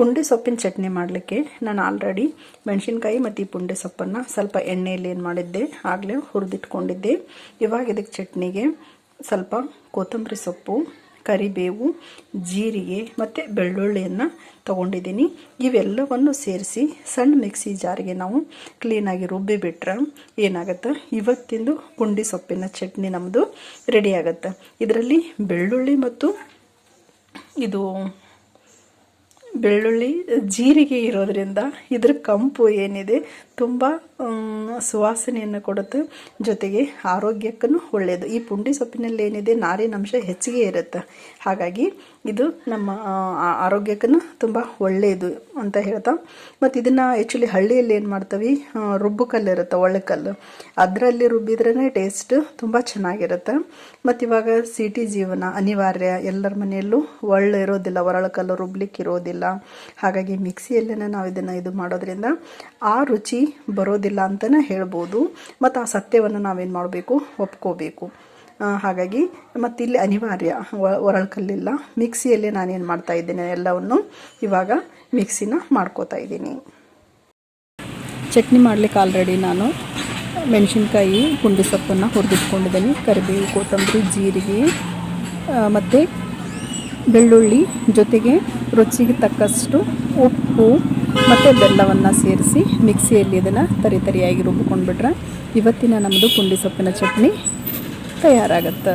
ಪುಂಡಿ ಸೊಪ್ಪಿನ ಚಟ್ನಿ ಮಾಡಲಿಕ್ಕೆ ನಾನು ಆಲ್ರೆಡಿ ಮೆಣಸಿನ್ಕಾಯಿ ಮತ್ತು ಈ ಪುಂಡಿ ಸೊಪ್ಪನ್ನು ಸ್ವಲ್ಪ ಎಣ್ಣೆಯಲ್ಲಿ ಏನು ಮಾಡಿದ್ದೆ, ಆಗಲೇ ಹುರಿದಿಟ್ಕೊಂಡಿದ್ದೆ. ಇವಾಗ ಇದಕ್ಕೆ ಚಟ್ನಿಗೆ ಸ್ವಲ್ಪ ಕೊತ್ತಂಬರಿ ಸೊಪ್ಪು, ಕರಿಬೇವು, ಜೀರಿಗೆ ಮತ್ತು ಬೆಳ್ಳುಳ್ಳಿಯನ್ನು ತೊಗೊಂಡಿದ್ದೀನಿ. ಇವೆಲ್ಲವನ್ನು ಸೇರಿಸಿ ಸಣ್ಣ ಮಿಕ್ಸಿ ಜಾರಿಗೆ ನಾವು ಕ್ಲೀನಾಗಿ ರುಬ್ಬಿಬಿಟ್ರೆ ಏನಾಗುತ್ತೆ? ಇವತ್ತಿಂದು ಪುಂಡಿ ಸೊಪ್ಪಿನ ಚಟ್ನಿ ನಮ್ಮದು ರೆಡಿ ಆಗುತ್ತೆ. ಇದರಲ್ಲಿ ಬೆಳ್ಳುಳ್ಳಿ ಮತ್ತು ಇದು ಬೆಳ್ಳುಳ್ಳಿ ಜೀರಿಗೆ ಇರೋದ್ರಿಂದ ಇದ್ರ ಕಂಪು ಏನಿದೆ ತುಂಬ ಸುವಾಸನೆಯನ್ನು ಕೊಡುತ್ತೆ. ಜೊತೆಗೆ ಆರೋಗ್ಯಕ್ಕೂ ಒಳ್ಳೆಯದು ಈ ಪುಂಡಿ ಸೊಪ್ಪಿನಲ್ಲಿ ಏನಿದೆ ನಾರಿನಂಶ ಹೆಚ್ಚಿಗೆ ಇರುತ್ತೆ. ಹಾಗಾಗಿ ಇದು ನಮ್ಮ ಆರೋಗ್ಯಕ್ಕೂ ತುಂಬ ಒಳ್ಳೆಯದು ಅಂತ ಹೇಳ್ತಾ. ಮತ್ತು ಇದನ್ನು ಆ್ಯಕ್ಚುಲಿ ಹಳ್ಳಿಯಲ್ಲಿ ಏನು ಮಾಡ್ತೀವಿ ರುಬ್ಬು ಕಲ್ಲು ಇರುತ್ತೆ, ಒಳ್ಳೆ ಕಲ್ಲು. ಅದರಲ್ಲಿ ರುಬ್ಬಿದ್ರೇ ಟೇಸ್ಟ್ ತುಂಬ ಚೆನ್ನಾಗಿರುತ್ತೆ. ಮತ್ತು ಇವಾಗ ಸಿಟಿ ಜೀವನ ಅನಿವಾರ್ಯ. ಎಲ್ಲರ ಮನೆಯಲ್ಲೂ ಒಳ್ಳೆ ಇರೋದಿಲ್ಲ, ಒರಳು ಕಲ್ಲು ರುಬ್ಲಿಕ್ಕೆ ಇರೋದಿಲ್ಲ. ಹಾಗಾಗಿ ಮಿಕ್ಸಿಯಲ್ಲೇ ನಾವು ಇದನ್ನು ಇದು ಮಾಡೋದ್ರಿಂದ ಆ ರುಚಿ ಬರೋದಿಲ್ಲ. ಅಂತಲೇ ಹೇಳ್ಬೋದು. ಮತ್ತು ಆ ಸತ್ಯವನ್ನು ನಾವೇನು ಮಾಡಬೇಕು? ಒಪ್ಕೋಬೇಕು. ಹಾಗಾಗಿ ಮತ್ತು ಇಲ್ಲಿ ಅನಿವಾರ್ಯ ಒರಳ್ಕಲ್ಲಿಲ್ಲ. ಮಿಕ್ಸಿಯಲ್ಲೇ ನಾನೇನು ಮಾಡ್ತಾ ಇದ್ದೇನೆ ಎಲ್ಲವನ್ನು. ಇವಾಗ ಮಿಕ್ಸಿನ ಮಾಡ್ಕೋತಾ ಇದ್ದೀನಿ. ಚಟ್ನಿ ಮಾಡಲಿಕ್ಕೆ ಆಲ್ರೆಡಿ ನಾನು ಮೆಣಸಿನ್ಕಾಯಿ ಪುಂಡಿ ಸೊಪ್ಪನ್ನು ಹುರಿದಿಟ್ಕೊಂಡಿದ್ದೀನಿ. ಕರಿಬೇವು, ಕೊತ್ತಂಬರಿ, ಜೀರಿಗೆ ಮತ್ತು ಬೆಳ್ಳುಳ್ಳಿ ಜೊತೆಗೆ ರುಚಿಗೆ ತಕ್ಕಷ್ಟು ಉಪ್ಪು ಮತ್ತು ಬೆಲ್ಲವನ್ನು ಸೇರಿಸಿ ಮಿಕ್ಸಿಯಲ್ಲಿ ಇದನ್ನು ತರಿ ತರಿಯಾಗಿ ರುಬ್ಬಿಕೊಂಡ್ಬಿಟ್ರೆ ಇವತ್ತಿನ ನಮ್ಮದು ಪುಂಡಿ ಸೊಪ್ಪಿನ ಚಟ್ನಿ ತಯಾರಾಗತ್ತೆ.